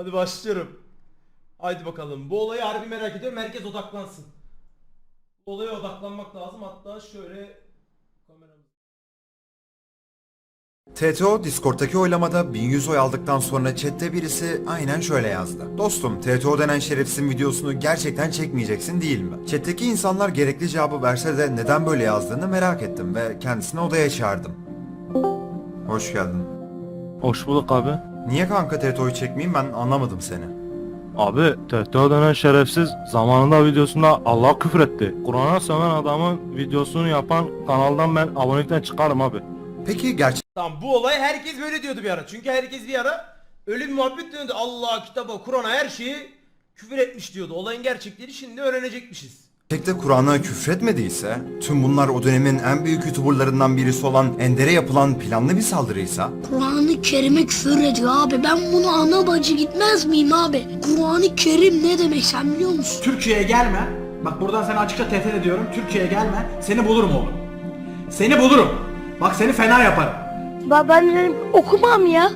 Hadi başlıyorum. Haydi bakalım. Bu olayı harbi merak ediyorum. Herkes odaklansın. Bu olaya odaklanmak lazım. Hatta şöyle kameramız. TTO Discord'daki oylamada 1100 oy aldıktan sonra chatte birisi aynen şöyle yazdı. Dostum TTO denen şerefsizin videosunu gerçekten çekmeyeceksin değil mi? Chat'teki insanlar gerekli cevabı verse de neden böyle yazdığını merak ettim ve kendisini odaya çağırdım. Hoş geldin. Hoş bulduk abi. Niye kanka TTO'yu çekmeyeyim ben anlamadım seni. Abi TTO denen şerefsiz zamanında videosunda Allah küfür etti. Kur'an'a söven adamın videosunu yapan kanaldan ben abonelikten çıkarım abi. Peki gerçek Tamam bu olay herkes böyle diyordu bir ara. Çünkü herkes bir ara öyle bir muhabbet döndü. Allah kitaba, Kur'an'a her şeyi küfür etmiş diyordu. Olayın gerçekleri şimdi öğrenecekmişiz. Gerçekte Kur'an'a küfretmediyse, tüm bunlar o dönemin en büyük youtuberlarından birisi olan Ender'e yapılan planlı bir saldırıysa, Kur'an-ı Kerim'e küfür ediyor abi. Ben bunu ana bacı gitmez miyim abi? Kur'an-ı Kerim ne demek sen biliyor musun? Türkiye'ye gelme. Bak buradan sana açıkça tehdit ediyorum. Türkiye'ye gelme. Seni bulurum oğlum. Seni bulurum. Bak seni fena yaparım. Ben, ben dedim okumam ya.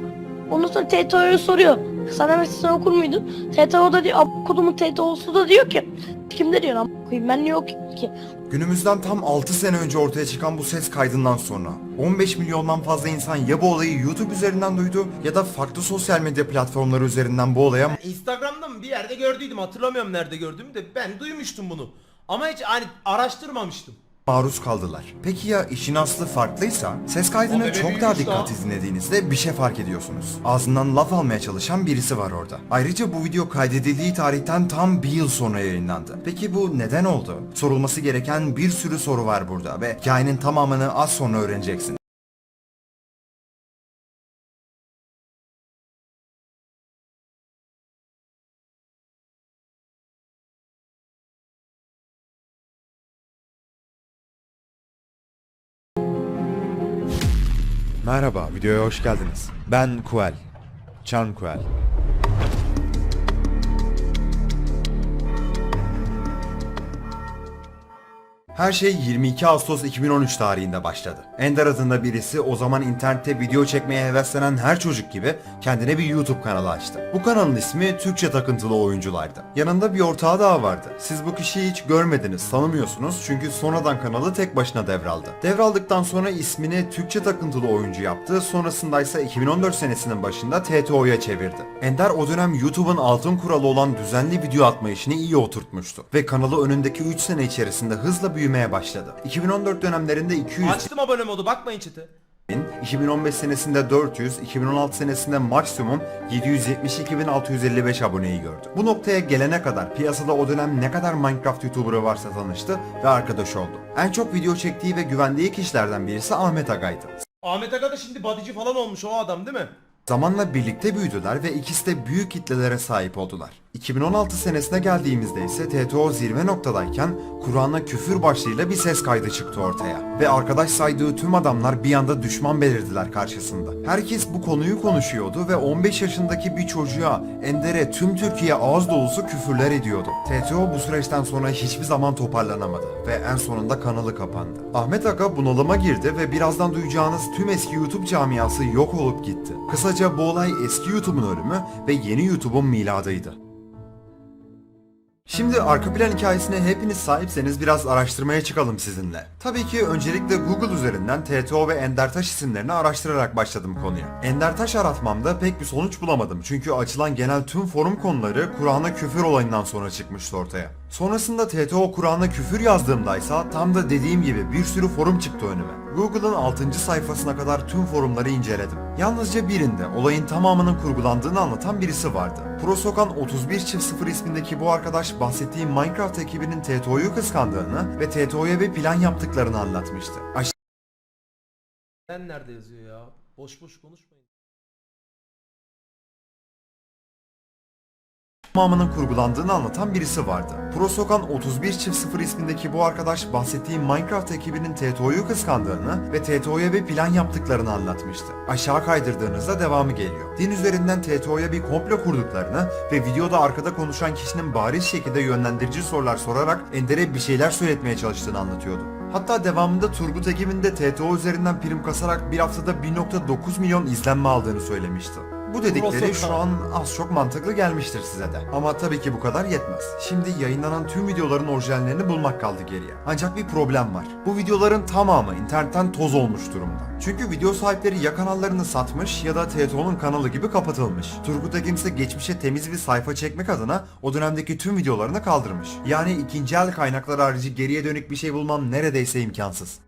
Ondan sonra TTO'ya soruyor. Sana mesela sen okur muydun? TTO da diyor, okudumun TTO'su da diyor ki kimde diyor am koyayım ben niye okuyayım ki? Günümüzden tam 6 sene önce ortaya çıkan bu ses kaydından sonra 15 milyondan fazla insan ya bu olayı YouTube üzerinden duydu ya da farklı sosyal medya platformları üzerinden bu olaya Instagram'da mı bir yerde gördüydüm. Hatırlamıyorum nerede gördüğümü de ben duymuştum bunu. Ama hiç hani araştırmamıştım. Maruz kaldılar. Peki ya işin aslı farklıysa ses kaydını çok daha dikkatli dinlediğinizde bir şey fark ediyorsunuz. Ağzından laf almaya çalışan birisi var orada. Ayrıca bu video kaydedildiği tarihten tam bir yıl sonra yayınlandı. Peki bu neden oldu? Sorulması gereken bir sürü soru var burada ve hikayenin tamamını az sonra öğreneceksin. Merhaba, videoya hoş geldiniz. Ben Kuel. Chan Kuel. Her şey 22 Ağustos 2013 tarihinde başladı. Ender adında birisi o zaman internette video çekmeye heveslenen her çocuk gibi kendine bir YouTube kanalı açtı. Bu kanalın ismi Türkçe takıntılı oyunculardı. Yanında bir ortağı daha vardı. Siz bu kişiyi hiç görmediniz, tanımıyorsunuz çünkü sonradan kanalı tek başına devraldı. Devraldıktan sonra ismini Türkçe takıntılı oyuncu yaptı, sonrasında ise 2014 senesinin başında TTO'ya çevirdi. Ender o dönem YouTube'un altın kuralı olan düzenli video atma işini iyi oturtmuştu ve kanalı önündeki 3 sene içerisinde hızla büyümeye başladı. 2014 dönemlerinde 200 Açtım abone modu bakmayın chat'e. 2015 senesinde 400, 2016 senesinde maksimum 772.655 aboneyi gördü. Bu noktaya gelene kadar piyasada o dönem ne kadar Minecraft YouTuber'ı varsa tanıştı ve arkadaş oldu. En çok video çektiği ve güvendiği kişilerden birisi Ahmet Aga'ydı. Ahmet Aga da şimdi bodyci falan olmuş o adam değil mi? Zamanla birlikte büyüdüler ve ikisi de büyük kitlelere sahip oldular. 2016 senesine geldiğimizde ise TTO zirve noktadayken Kur'an'a küfür başlığıyla bir ses kaydı çıktı ortaya. Ve arkadaş saydığı tüm adamlar bir anda düşman belirdiler karşısında. Herkes bu konuyu konuşuyordu ve 15 yaşındaki bir çocuğa Ender'e tüm Türkiye ağız dolusu küfürler ediyordu. TTO bu süreçten sonra hiçbir zaman toparlanamadı ve en sonunda kanalı kapandı. Ahmet Aga bunalıma girdi ve birazdan duyacağınız tüm eski YouTube camiası yok olup gitti. Kısaca bu olay eski YouTube'un ölümü ve yeni YouTube'un miladıydı. Şimdi arka plan hikayesine hepiniz sahipseniz biraz araştırmaya çıkalım sizinle. Tabii ki öncelikle Google üzerinden TTO ve Endertaş isimlerini araştırarak başladım konuya. Endertaş aratmamda pek bir sonuç bulamadım çünkü açılan genel tüm forum konuları Kur'an'a küfür olayından sonra çıkmıştı ortaya. Sonrasında TTO Kur'an'a küfür yazdığımdaysa tam da dediğim gibi bir sürü forum çıktı önüme. Google'ın 6. sayfasına kadar tüm forumları inceledim. Yalnızca birinde olayın tamamının kurgulandığını anlatan birisi vardı. Prosokan 31.0 ismindeki bu arkadaş bahsettiğim Minecraft ekibinin TTO'yu kıskandığını ve TTO'ya bir plan yaptıklarını anlatmıştı. Sen nerede yazıyor ya? Boş boş konuşmayın. Tamamının kurgulandığını anlatan birisi vardı. Prosokan 31.0 ismindeki bu arkadaş bahsettiğim Minecraft ekibinin TTO'yu kıskandığını ve TTO'ya bir plan yaptıklarını anlatmıştı. Aşağı kaydırdığınızda devamı geliyor. Din üzerinden TTO'ya bir komplo kurduklarını ve videoda arkada konuşan kişinin bariz şekilde yönlendirici sorular sorarak Ender'e bir şeyler söyletmeye çalıştığını anlatıyordu. Hatta devamında Turgut ekibinde TTO üzerinden prim kasarak bir haftada 1.9 milyon izlenme aldığını söylemişti. Bu dedikleri şu an az çok mantıklı gelmiştir size de. Ama tabii ki bu kadar yetmez. Şimdi yayınlanan tüm videoların orijinallerini bulmak kaldı geriye. Ancak bir problem var. Bu videoların tamamı internetten toz olmuş durumda. Çünkü video sahipleri ya kanallarını satmış ya da TTO'nun kanalı gibi kapatılmış. Turgut Ekim ise geçmişe temiz bir sayfa çekmek adına o dönemdeki tüm videolarını kaldırmış. Yani ikinci el kaynaklar harici geriye dönük bir şey bulmam neredeyse imkansız.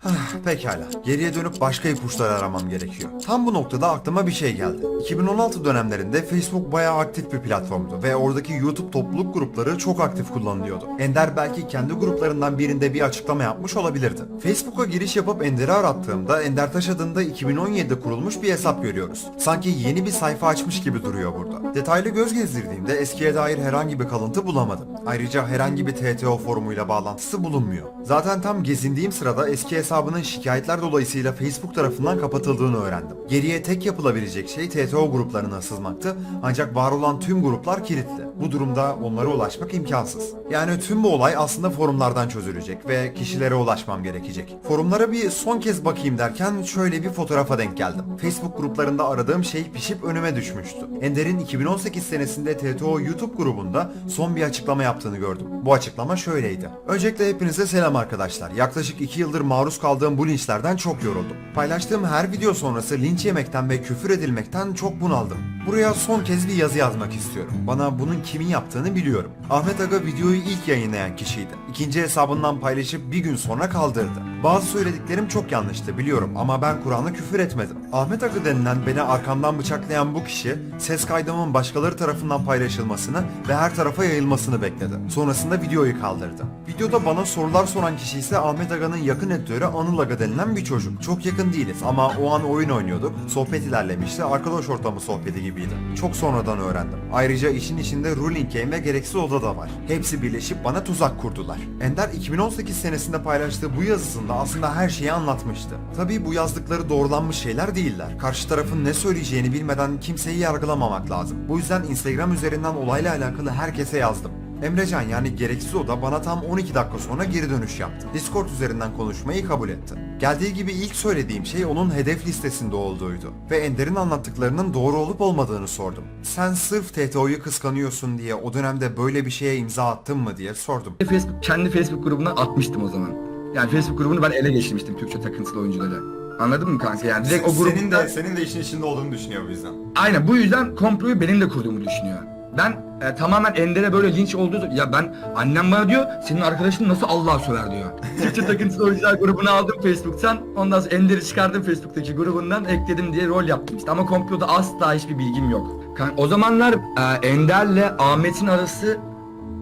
Hah, Pekala. Geriye dönüp başka ipuçları aramam gerekiyor. Tam bu noktada aklıma bir şey geldi. 2016 dönemlerinde Facebook bayağı aktif bir platformdu ve oradaki YouTube topluluk grupları çok aktif kullanılıyordu. Ender belki kendi gruplarından birinde bir açıklama yapmış olabilirdi. Facebook'a giriş yapıp Ender'i arattığımda Ender Taş adında 2017'de kurulmuş bir hesap görüyoruz. Sanki yeni bir sayfa açmış gibi duruyor burada. Detaylı göz gezdirdiğimde eskiye dair herhangi bir kalıntı bulamadım. Ayrıca herhangi bir TTO forumuyla bağlantısı bulunmuyor. Zaten tam gezindiğim sırada eski hesabının şikayetler dolayısıyla Facebook tarafından kapatıldığını öğrendim. Geriye tek yapılabilecek şey TTO gruplarına sızmaktı ancak var olan tüm gruplar kilitli. Bu durumda onlara ulaşmak imkansız. Yani tüm bu olay aslında forumlardan çözülecek ve kişilere ulaşmam gerekecek. Forumlara bir son kez bakayım derken şöyle bir fotoğrafa denk geldim. Facebook gruplarında aradığım şey pişip önüme düşmüştü. Ender'in 2018 senesinde TTO YouTube grubunda son bir açıklama yaptığını gördüm. Bu açıklama şöyleydi. Öncelikle hepinize selam arkadaşlar. Yaklaşık 2 yıldır maruz kaldığım bu linçlerden çok yoruldum. Paylaştığım her video sonrası linç yemekten ve küfür edilmekten çok bunaldım. Buraya son kez bir yazı yazmak istiyorum. Bana bunun kimin yaptığını biliyorum. Ahmet Aga videoyu ilk yayınlayan kişiydi. İkinci hesabından paylaşıp bir gün sonra kaldırdı. Bazı söylediklerim çok yanlıştı biliyorum ama ben Kur'an'a küfür etmedim. Ahmet Aga denilen beni arkamdan bıçaklayan bu kişi ses kaydımın başkaları tarafından paylaşılmasını ve her tarafa yayılmasını bekledi. Sonrasında videoyu kaldırdı. Videoda bana sorular soran kişi ise Ahmet Aga'nın yakın editörü Anıl Aga denilen bir çocuk. Çok yakın değiliz ama o an oyun oynuyorduk. Sohbet ilerlemişti. Arkadaş ortamı sohbeti gibiydi. Çok sonradan öğrendim. Ayrıca işin içinde ruling game ve gereksiz oda da var. Hepsi birleşip bana tuzak kurdular. Ender 2018 senesinde paylaştığı bu yazısında aslında her şeyi anlatmıştı. Tabii bu yazdıkları doğrulanmış şeyler değiller. Karşı tarafın ne söyleyeceğini bilmeden kimseyi yargılamamak lazım. Bu yüzden Instagram üzerinden olayla alakalı herkese yazdım. Emrecan yani gereksiz oda bana tam 12 dakika sonra geri dönüş yaptı. Discord üzerinden konuşmayı kabul etti. Geldiği gibi ilk söylediğim şey onun hedef listesinde olduğuydu. Ve Ender'in anlattıklarının doğru olup olmadığını sordum. Sen sırf TTO'yu kıskanıyorsun diye o dönemde böyle bir şeye imza attın mı diye sordum. Facebook kendi Facebook grubuna atmıştım o zaman. Yani Facebook grubunu ben ele geçirmiştim Türkçe takıntılı oyuncuları. Anladın mı kanka? Yani direkt o grupta... Senin de, senin de işin içinde olduğunu düşünüyor bu yüzden. Aynen bu yüzden komployu benim de kurduğumu düşünüyor. Ben e, tamamen Ender'e böyle linç olduğu ya ben annem bana diyor senin arkadaşın nasıl Allah'a söver diyor. Türkçe takıntılı oyuncular grubunu aldım Facebook'tan. Ondan sonra Ender'i çıkardım Facebook'taki grubundan ekledim diye rol yaptım işte ama komploda asla hiçbir bilgim yok. Kan- O zamanlar e, Ender'le Ahmet'in arası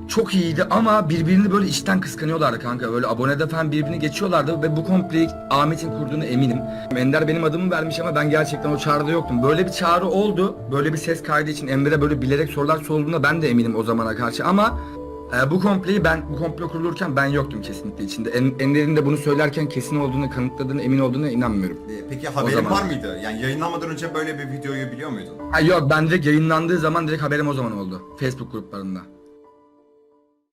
çok iyiydi ama birbirini böyle içten kıskanıyorlardı kanka. Böyle abonede falan birbirini geçiyorlardı ve bu kompleyi Ahmet'in kurduğunu eminim. Ender benim adımı vermiş ama ben gerçekten o çağrıda yoktum. Böyle bir çağrı oldu. Böyle bir ses kaydı için Enver'e böyle bilerek sorular sorulduğunda ben de eminim o zamana karşı ama e, bu kompleyi ben bu komplo kurulurken ben yoktum kesinlikle içinde. En, Ender'in de bunu söylerken kesin olduğunu kanıtladığını emin olduğuna inanmıyorum. Peki haberin zaman. var mıydı? Yani yayınlamadan önce böyle bir videoyu biliyor muydun? Ha yok ben direkt yayınlandığı zaman direkt haberim o zaman oldu. Facebook gruplarında.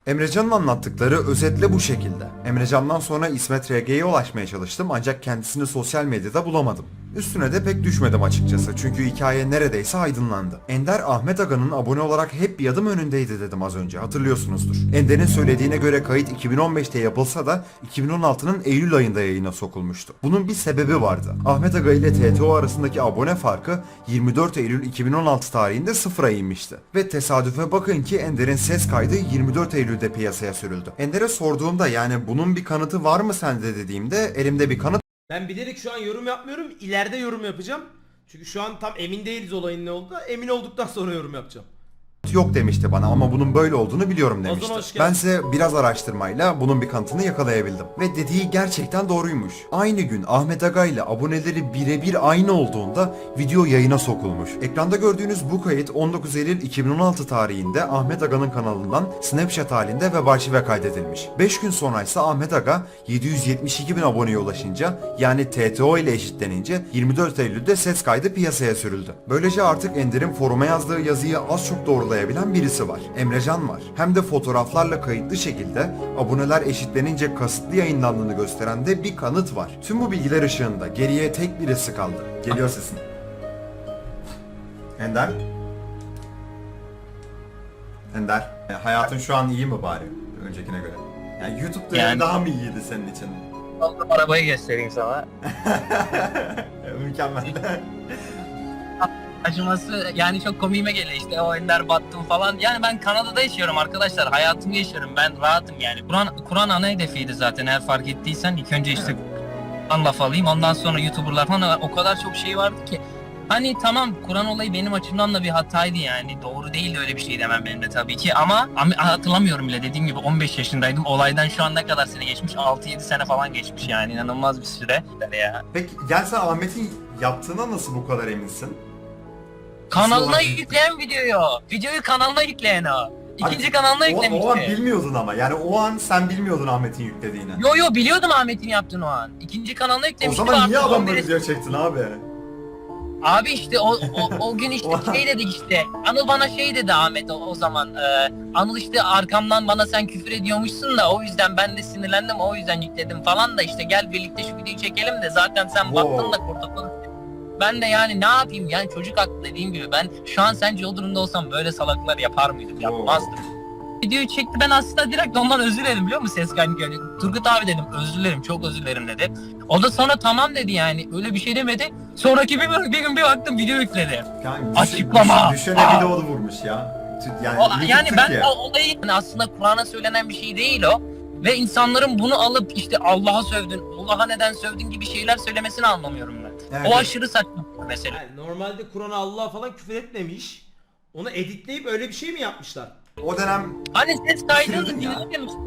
Emrecan'ın anlattıkları özetle bu şekilde. Emrecan'dan sonra İsmet RG'ye ulaşmaya çalıştım ancak kendisini sosyal medyada bulamadım. Üstüne de pek düşmedim açıkçası çünkü hikaye neredeyse aydınlandı. Ender Ahmet Aga'nın abone olarak hep bir adım önündeydi dedim az önce hatırlıyorsunuzdur. Ender'in söylediğine göre kayıt 2015'te yapılsa da 2016'nın Eylül ayında yayına sokulmuştu. Bunun bir sebebi vardı. Ahmet Aga ile TTO arasındaki abone farkı 24 Eylül 2016 tarihinde sıfıra inmişti. Ve tesadüfe bakın ki Ender'in ses kaydı 24 Eylül'de piyasaya sürüldü. Ender'e sorduğumda yani bunun bir kanıtı var mı sende dediğimde elimde bir kanıt Ben bilerek şu an yorum yapmıyorum. İleride yorum yapacağım. Çünkü şu an tam emin değiliz olayın ne olduğu. Emin olduktan sonra yorum yapacağım. Yok demişti bana ama bunun böyle olduğunu biliyorum demişti. geldin. Bense biraz araştırmayla bunun bir kanıtını yakalayabildim. Ve dediği gerçekten doğruymuş. Aynı gün Ahmet Aga ile aboneleri birebir aynı olduğunda video yayına sokulmuş. Ekranda gördüğünüz bu kayıt 19 Eylül 2016 tarihinde Ahmet Aga'nın kanalından Snapchat halinde web arşive kaydedilmiş. 5 gün sonra ise Ahmet Aga 772 bin aboneye ulaşınca yani TTO ile eşitlenince 24 Eylül'de ses kaydı piyasaya sürüldü. Böylece artık Ender'in foruma yazdığı yazıyı az çok doğrulayabilen birisi var. Emrecan var. Hem de fotoğraflarla kayıtlı şekilde aboneler eşitlenince kasıtlı yayınlandığını gösteren de bir kanıt var. Tüm bu bilgiler ışığında geriye tek birisi kaldı. Geliyor sesin. Ender? Ender, e, hayatın şu an iyi mi bari öncekine göre? Yani YouTube dönemi Yani- daha mı iyiydi senin için? Aldım arabayı göstereyim sana. Mükemmel. Acıması yani çok komiğime geliyor işte o ender battım falan. Yani ben Kanada'da yaşıyorum arkadaşlar. Hayatımı yaşıyorum. Ben rahatım yani. Kur'an Kur'an ana hedefiydi zaten eğer fark ettiysen. ilk önce işte Kur'an laf alayım. Ondan sonra YouTuber'lar falan o kadar çok şey vardı ki. Hani tamam Kur'an olayı benim açımdan da bir hataydı yani. Doğru değil öyle bir şey demem benim de tabii ki. Ama, hatırlamıyorum bile dediğim gibi 15 yaşındaydım. Olaydan şu an ne kadar sene geçmiş? 6-7 sene falan geçmiş yani. inanılmaz bir süre. Ya. Peki gel sen Ahmet'in yaptığına nasıl bu kadar eminsin? Kanalına yükleyen videoyu. Videoyu kanalına yükleyen o. İkinci Abi, kanalına O, yüklemişti. o an bilmiyordun ama yani o an sen bilmiyordun Ahmet'in yüklediğini. Yo yo biliyordum Ahmet'in yaptığını o an. İkinci kanalına o yüklemişti. zaman ve niye adamla 11'e video çektin abi? Abi işte o, o, o gün işte şey dedik işte. Anıl bana şey dedi Ahmet o, o zaman. e, Anıl işte arkamdan bana sen küfür ediyormuşsun da o yüzden ben de sinirlendim o yüzden yükledim falan da işte gel birlikte şu videoyu çekelim de zaten sen Wow. baktın da kurtuldun. Ben de yani ne yapayım yani çocuk haklı dediğim gibi ben şu an sence o durumda olsam böyle salaklar yapar mıydım yapmazdım. Videoyu çekti ben aslında direkt ondan özür dilerim biliyor musun ses kaydı geldi. Turgut abi dedim özür dilerim çok özür dilerim dedi. O da sonra tamam dedi yani öyle bir şey demedi. Sonraki bir, bir gün bir baktım video yükledi. Yani Açıklama. düş- düşene Aa. videoda vurmuş ya. Yani, O, yani ben Türkiye. o olayı yani aslında Kur'an'a söylenen bir şey değil o. Ve insanların bunu alıp işte Allah'a sövdün, Allah'a neden sövdün gibi şeyler söylemesini anlamıyorum. Evet. O aşırı saçma bir mesele. Yani normalde Kur'an'a Allah falan küfür etmemiş. Onu editleyip öyle bir şey mi yapmışlar? O dönem Hani ses kaydını ya. dinlemiyor musun?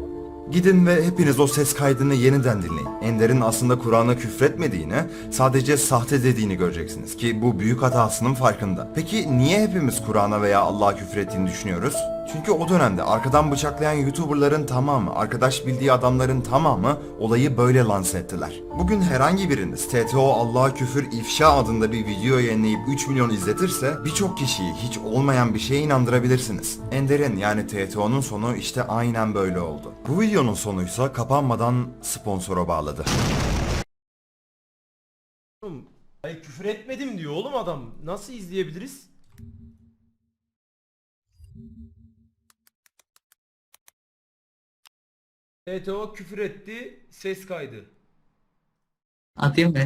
Gidin ve hepiniz o ses kaydını yeniden dinleyin. Ender'in aslında Kur'an'a küfretmediğini, sadece sahte dediğini göreceksiniz ki bu büyük hatasının farkında. Peki niye hepimiz Kur'an'a veya Allah'a küfrettiğini düşünüyoruz? Çünkü o dönemde arkadan bıçaklayan YouTuber'ların tamamı, arkadaş bildiği adamların tamamı olayı böyle lanse ettiler. Bugün herhangi biriniz TTO Allah'a küfür ifşa adında bir video yayınlayıp 3 milyon izletirse birçok kişiyi hiç olmayan bir şeye inandırabilirsiniz. Ender'in yani TTO'nun sonu işte aynen böyle oldu. Bu videonun sonuysa kapanmadan sponsora bağladı. Ay küfür etmedim diyor oğlum adam. Nasıl izleyebiliriz? TTO küfür etti. Ses kaydı. Atayım mı?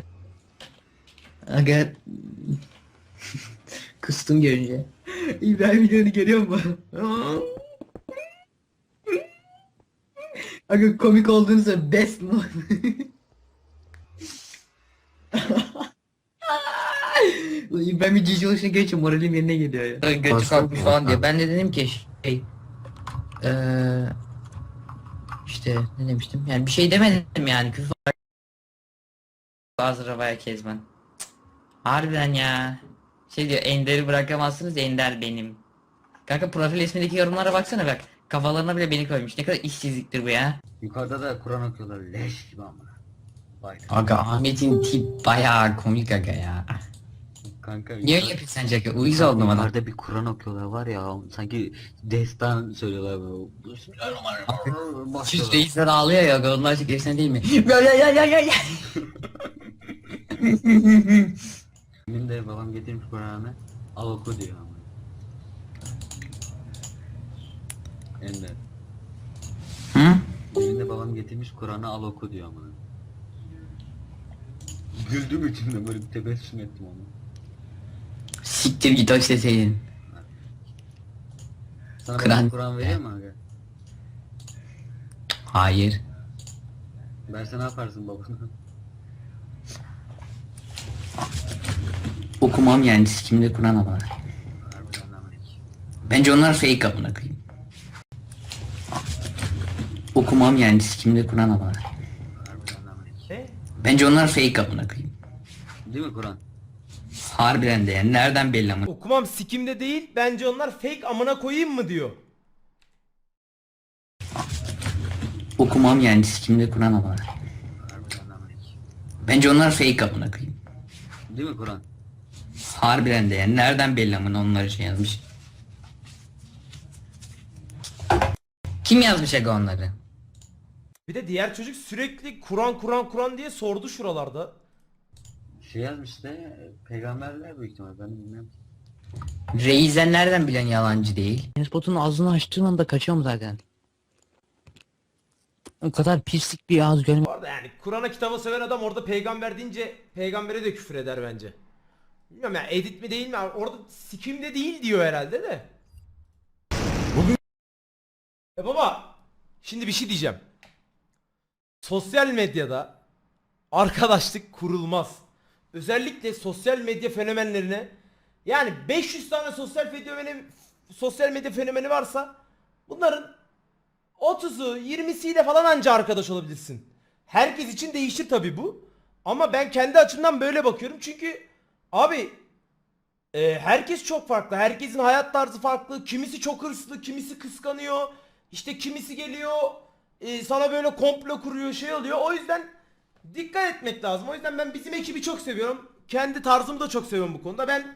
Aga kustum görünce. İbrahim videonu görüyor musun? Aga komik olduğunu söyle best mu? Ulan İbrahim'in cici oluşuna görünce moralim yerine geliyor ya. Götü kalkmış falan diyor. Ben de dedim ki şey eee işte ne demiştim? Yani bir şey demedim yani küfür Bazı Rabaya Kezban. Harbiden ya. Şey diyor Ender'i bırakamazsınız Ender benim. Kanka profil ismindeki yorumlara baksana bak. Kafalarına bile beni koymuş. Ne kadar işsizliktir bu ya. Yukarıda da Kur'an okuyorlar leş gibi ama. Vay Aga Ahmet'in tip bayağı komik aga ya. Kanka. Niye öyle yapıyorsun sence aga? Uyuz oldum adam. Yukarıda bir Kur'an okuyorlar var ya sanki destan söylüyorlar böyle. Bismillahirrahmanirrahim. Başlıyorlar. reisler ağlıyor ya onlar çok efsane değil mi? Ya ya ya ya ya ya. Benim de babam getirmiş Kur'an'ı. Al oku diyor ama. Ender. Hı? Benim de babam getirmiş Kur'an'ı al oku diyor ama. Güldüm içimde böyle bir tebessüm ettim onu. Siktir git hoş deseydin. Sana Kur'an- Kur'an veriyor mu aga? Hayır. Verse ne yaparsın babana? Okumam yani sikimde Kur'an. Harbiden lan. Bence onlar fake amına koyayım. Okumam yani sikimde Kur'an. Harbiden lan. Ne? Bence onlar fake amına koyayım. Değil mi Kur'an? Harbiden de yani nereden belli ama. Okumam sikimde değil. Bence onlar fake amına koyayım mı diyor. Okumam yani sikimde Kur'an ama. Bence onlar fake amına koyayım. Değil mi Kur'an? Harbiden de yani nereden belli amına onları şey yazmış. Kim yazmış aga onları? Bir de diğer çocuk sürekli Kur'an Kur'an Kur'an diye sordu şuralarda. Şey yazmış işte peygamberler büyük ihtimal ben bilmiyorum. Reizen nereden bilen yalancı değil? Spotun ağzını açtığın anda kaçıyorum zaten. O kadar pislik bir ağız görmedim. Bu arada yani Kur'an'a kitaba seven adam orada peygamber deyince peygambere de küfür eder bence. Bilmiyorum ya edit mi değil mi orada sikim de değil diyor herhalde de. Bugün... E baba şimdi bir şey diyeceğim. Sosyal medyada arkadaşlık kurulmaz. Özellikle sosyal medya fenomenlerine yani 500 tane sosyal fenomeni sosyal medya fenomeni varsa bunların 30'u 20'siyle falan anca arkadaş olabilirsin. Herkes için değişir tabi bu. Ama ben kendi açımdan böyle bakıyorum. Çünkü abi e, herkes çok farklı. Herkesin hayat tarzı farklı. Kimisi çok hırslı, kimisi kıskanıyor. İşte kimisi geliyor e, sana böyle komplo kuruyor şey oluyor. O yüzden dikkat etmek lazım. O yüzden ben bizim ekibi çok seviyorum. Kendi tarzımı da çok seviyorum bu konuda. Ben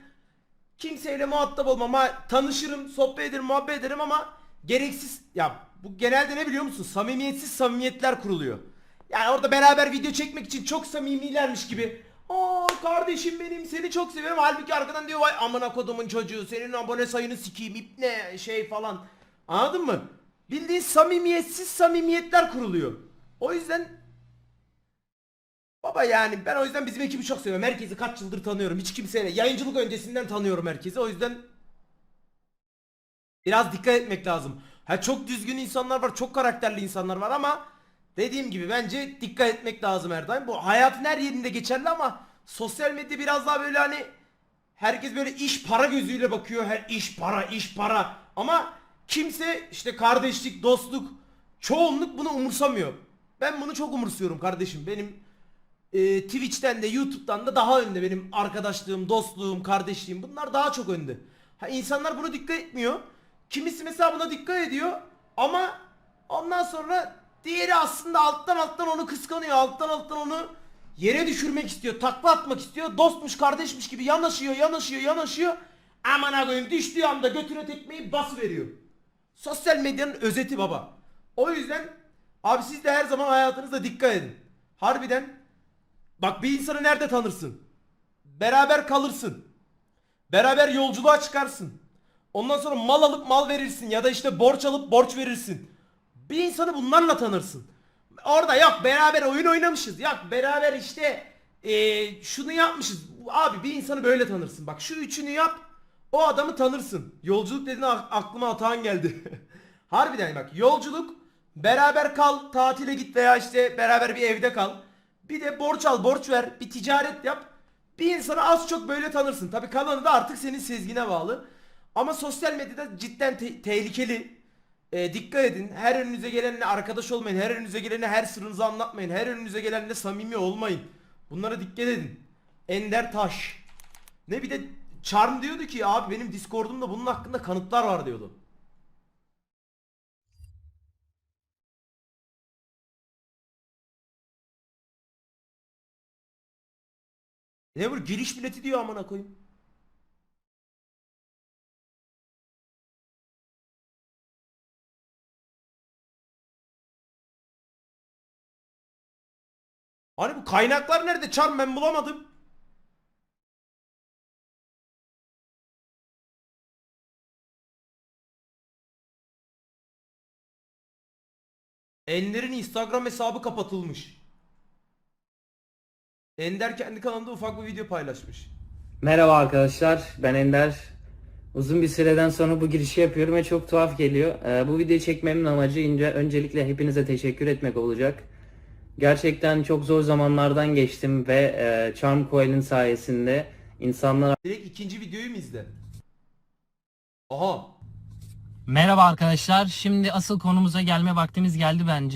kimseyle muhatap olmam. Ha, tanışırım, sohbet ederim, muhabbet ederim ama gereksiz ya bu genelde ne biliyor musun? Samimiyetsiz samimiyetler kuruluyor. Yani orada beraber video çekmek için çok samimilermiş gibi. Aa kardeşim benim seni çok seviyorum. Halbuki arkadan diyor vay amına kodumun çocuğu senin abone sayını sikeyim ip ne şey falan. Anladın mı? Bildiğin samimiyetsiz samimiyetler kuruluyor. O yüzden Baba yani ben o yüzden bizim ekibi çok seviyorum. Herkesi kaç yıldır tanıyorum. Hiç kimseyle yayıncılık öncesinden tanıyorum herkesi. O yüzden biraz dikkat etmek lazım. Ha çok düzgün insanlar var, çok karakterli insanlar var ama dediğim gibi bence dikkat etmek lazım her daim. Bu hayatın her yerinde geçerli ama sosyal medya biraz daha böyle hani herkes böyle iş para gözüyle bakıyor. Her iş para, iş para. Ama kimse işte kardeşlik, dostluk, çoğunluk bunu umursamıyor. Ben bunu çok umursuyorum kardeşim. Benim e, Twitch'ten de YouTube'dan da daha önde benim arkadaşlığım, dostluğum, kardeşliğim bunlar daha çok önde. Ha insanlar buna dikkat etmiyor. Kimisi mesela buna dikkat ediyor ama ondan sonra diğeri aslında alttan alttan onu kıskanıyor. Alttan alttan onu yere düşürmek istiyor. Takla atmak istiyor. Dostmuş, kardeşmiş gibi yanaşıyor, yanaşıyor, yanaşıyor. Aman koyayım düştüğü anda götüne tekmeyi bas veriyor. Sosyal medyanın özeti baba. O yüzden abi siz de her zaman hayatınızda dikkat edin. Harbiden Bak bir insanı nerede tanırsın? Beraber kalırsın. Beraber yolculuğa çıkarsın. Ondan sonra mal alıp mal verirsin ya da işte borç alıp borç verirsin. Bir insanı bunlarla tanırsın. Orada yok beraber oyun oynamışız. Yok beraber işte eee, şunu yapmışız. Abi bir insanı böyle tanırsın. Bak şu üçünü yap. O adamı tanırsın. Yolculuk dediğin ak- aklıma Atahan geldi. Harbiden bak yolculuk beraber kal tatile git veya işte beraber bir evde kal. Bir de borç al borç ver bir ticaret yap. Bir insanı az çok böyle tanırsın. Tabi kalanı da artık senin sezgine bağlı. Ama sosyal medyada cidden te- tehlikeli. Ee, dikkat edin. Her önünüze gelenle arkadaş olmayın. Her önünüze gelene her sırrınızı anlatmayın. Her önünüze gelenle samimi olmayın. Bunlara dikkat edin. Ender Taş. Ne bir de Charm diyordu ki abi benim Discord'umda bunun hakkında kanıtlar var diyordu. Ne bu giriş bileti diyor amına koyayım. Hani bu kaynaklar nerede? Çarm ben bulamadım. Ender'in Instagram hesabı kapatılmış. Ender kendi kanalında ufak bir video paylaşmış. Merhaba arkadaşlar, ben Ender. Uzun bir süreden sonra bu girişi yapıyorum ve çok tuhaf geliyor. Ee, bu videoyu çekmemin amacı ince, öncelikle hepinize teşekkür etmek olacak. Gerçekten çok zor zamanlardan geçtim ve e, Charm Coil'in sayesinde insanlar Direkt ikinci videoyu mu izle? Aha. Merhaba arkadaşlar. Şimdi asıl konumuza gelme vaktimiz geldi bence.